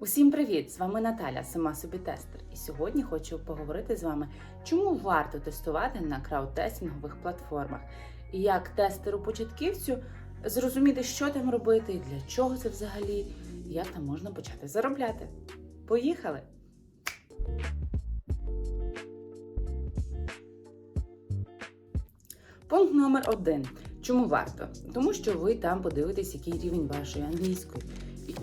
Усім привіт! З вами Наталя, сама собі тестер. І сьогодні хочу поговорити з вами, чому варто тестувати на краудтестингових платформах і як тестеру-початківцю зрозуміти, що там робити, для чого це взагалі, і як там можна почати заробляти. Поїхали! Пункт номер один. Чому варто? Тому що ви там подивитесь, який рівень вашої англійської,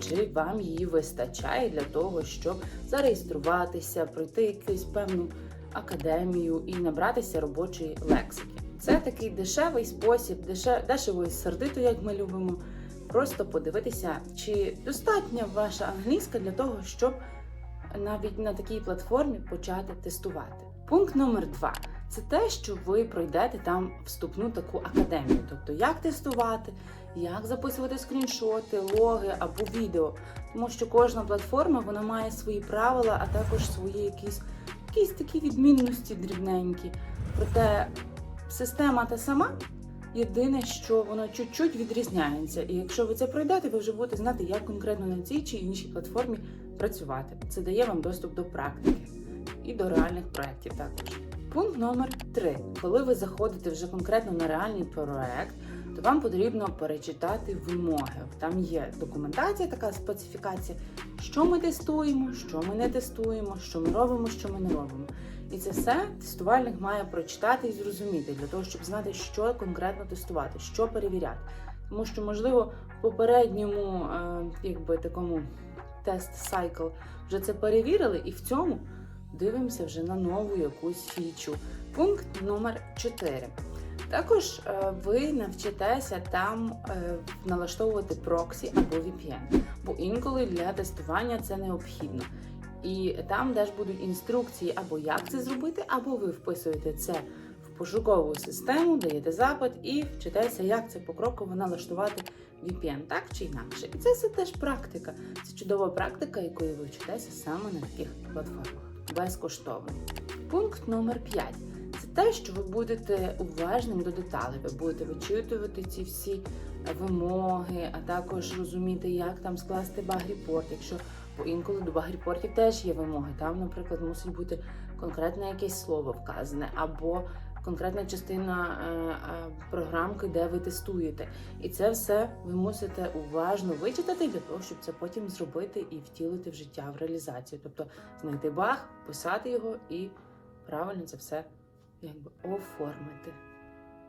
чи вам її вистачає для того, щоб зареєструватися, пройти якусь певну академію і набратися робочої лексики. Це такий дешевий спосіб, деше- дешево і сердито, як ми любимо. Просто подивитися, чи достатня ваша англійська для того, щоб навіть на такій платформі почати тестувати. Пункт номер два це те, що ви пройдете там вступну таку академію, тобто як тестувати, як записувати скріншоти, логи або відео. Тому що кожна платформа вона має свої правила, а також свої якісь, якісь такі відмінності дрібненькі. Проте система та сама. Єдине, що воно чуть-чуть відрізняється, і якщо ви це пройдете, ви вже будете знати, як конкретно на цій чи іншій платформі працювати. Це дає вам доступ до практики і до реальних проєктів також. Пункт номер три. Коли ви заходите вже конкретно на реальний проект, то вам потрібно перечитати вимоги. Там є документація, така специфікація, що ми тестуємо, що ми не тестуємо, що ми робимо, що ми не робимо. І це все тестувальник має прочитати і зрозуміти для того, щоб знати, що конкретно тестувати, що перевіряти. Тому що, можливо, в попередньому, е, якби такому тест сайкл вже це перевірили, і в цьому дивимося вже на нову якусь фічу. Пункт номер 4. Також е, ви навчитеся там е, налаштовувати проксі або VPN, бо інколи для тестування це необхідно. І там теж будуть інструкції, або як це зробити, або ви вписуєте це в пошукову систему, даєте запит і вчитеся, як це покроково налаштувати VPN, так чи інакше. І це все теж практика. Це чудова практика, якою ви вчитеся саме на таких платформах безкоштовно. Пункт номер 5. Це те, що ви будете уважним до деталей. Ви будете вичитувати ці всі вимоги, а також розуміти, як там скласти баг-репорт. Якщо бо інколи до баг-репортів теж є вимоги. Там, наприклад, мусить бути конкретне якесь слово вказане, або конкретна частина е, е, програмки, де ви тестуєте. І це все ви мусите уважно вичитати для того, щоб це потім зробити і втілити в життя, в реалізацію. Тобто знайти баг, писати його і правильно це все якби оформити.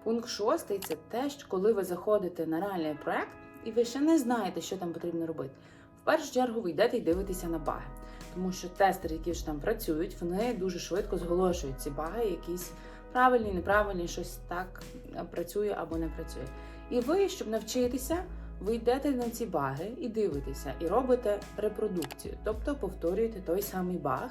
Пункт шостий це те, що коли ви заходите на реальний проект і ви ще не знаєте, що там потрібно робити. В першу чергу ви йдете і дивитеся на баги, тому що тестери, які ж там працюють, вони дуже швидко зголошують ці баги, якісь правильні, неправильні, щось так працює або не працює. І ви, щоб навчитися, ви йдете на ці баги і дивитеся, і робите репродукцію, тобто повторюєте той самий баг,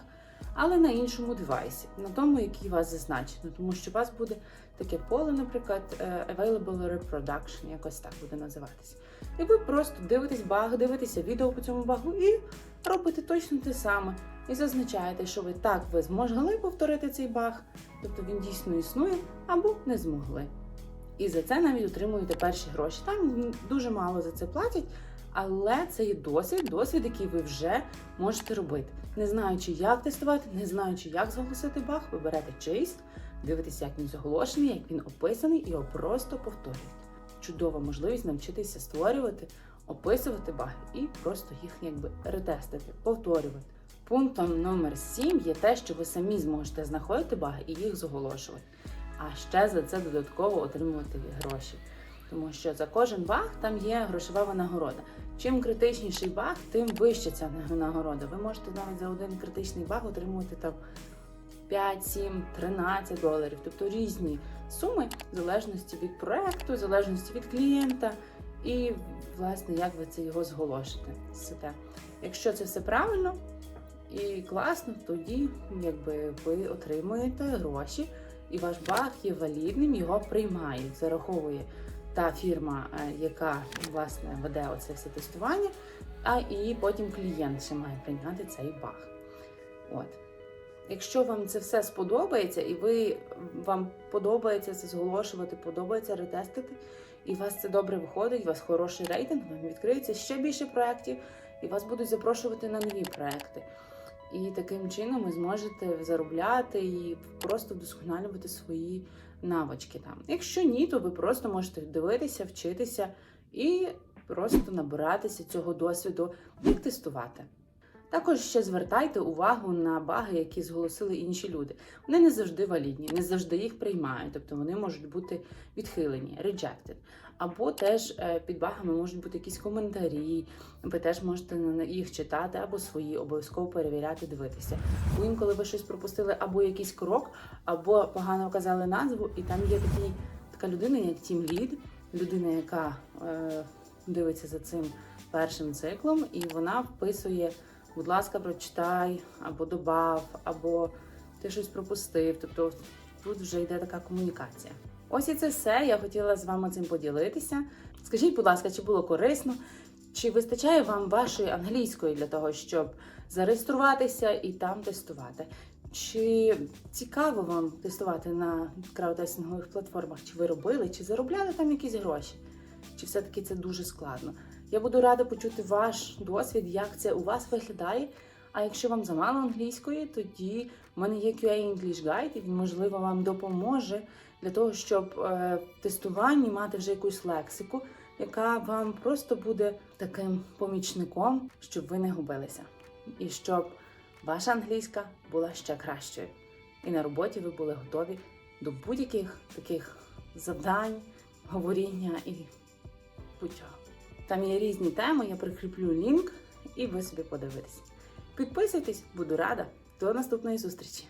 але на іншому девайсі, на тому, який у вас зазначено, тому що у вас буде таке поле, наприклад, е, Available Reproduction, якось так буде називатися. І ви просто дивитесь баг, дивитеся відео по цьому багу і робите точно те саме. І зазначаєте, що ви так ви змогли повторити цей баг, тобто він дійсно існує, або не змогли. І за це навіть отримуєте перші гроші. Там дуже мало за це платять, але це є досвід, досвід, який ви вже можете робити. Не знаючи, як тестувати, не знаючи, як зголосити баг, ви берете чийсь, дивитеся, як він зголошений, як він описаний, і його просто повторюєте. Чудова можливість навчитися створювати, описувати баги і просто їх якби ретестити, повторювати. Пунктом номер 7 є те, що ви самі зможете знаходити баги і їх зголошувати, а ще за це додатково отримувати гроші. Тому що за кожен баг там є грошова винагорода. Чим критичніший баг, тим вища ця винагорода. Ви можете навіть за один критичний баг отримувати там 5, 7, 13 доларів, тобто різні суми в залежності від проекту, в залежності від клієнта і, власне, як ви це його зголошите. Якщо це все правильно і класно, тоді якби ви отримуєте гроші, і ваш баг є валідним, його приймають, зараховує та фірма, е, яка власне веде оце все тестування, а і потім клієнт ще має прийняти цей баг. От. Якщо вам це все сподобається, і ви вам подобається це зголошувати, подобається ретестити, і у вас це добре виходить, у вас хороший рейтинг, вам відкриється ще більше проєктів, і вас будуть запрошувати на нові проекти. І таким чином ви зможете заробляти і просто вдосконалювати свої навички там. Якщо ні, то ви просто можете дивитися, вчитися і просто набиратися цього досвіду, як тестувати. Також ще звертайте увагу на баги, які зголосили інші люди. Вони не завжди валідні, не завжди їх приймають, тобто вони можуть бути відхилені, rejected. Або теж е, під багами можуть бути якісь коментарі, ви теж можете їх читати або свої, обов'язково перевіряти, дивитися. Бо інколи ви щось пропустили або якийсь крок, або погано вказали назву, і там є такий, така людина, як Тім Лід, людина, яка е, дивиться за цим першим циклом, і вона вписує, будь ласка, прочитай, або добав, або ти щось пропустив. Тобто тут вже йде така комунікація. Ось і це все. Я хотіла з вами цим поділитися. Скажіть, будь ласка, чи було корисно? Чи вистачає вам вашої англійської для того, щоб зареєструватися і там тестувати? Чи цікаво вам тестувати на краудтестингових платформах? Чи ви робили, чи заробляли там якісь гроші? Чи все-таки це дуже складно? Я буду рада почути ваш досвід, як це у вас виглядає. А якщо вам замало англійської, тоді в мене є QA English Guide, і він, можливо, вам допоможе для того, щоб е, в тестуванні мати вже якусь лексику, яка вам просто буде таким помічником, щоб ви не губилися, і щоб ваша англійська була ще кращою. І на роботі ви були готові до будь-яких таких завдань, говоріння і будь-чого. Там є різні теми, я прикріплю лінк, і ви собі подивитесь. Підписуйтесь, буду рада. До наступної зустрічі!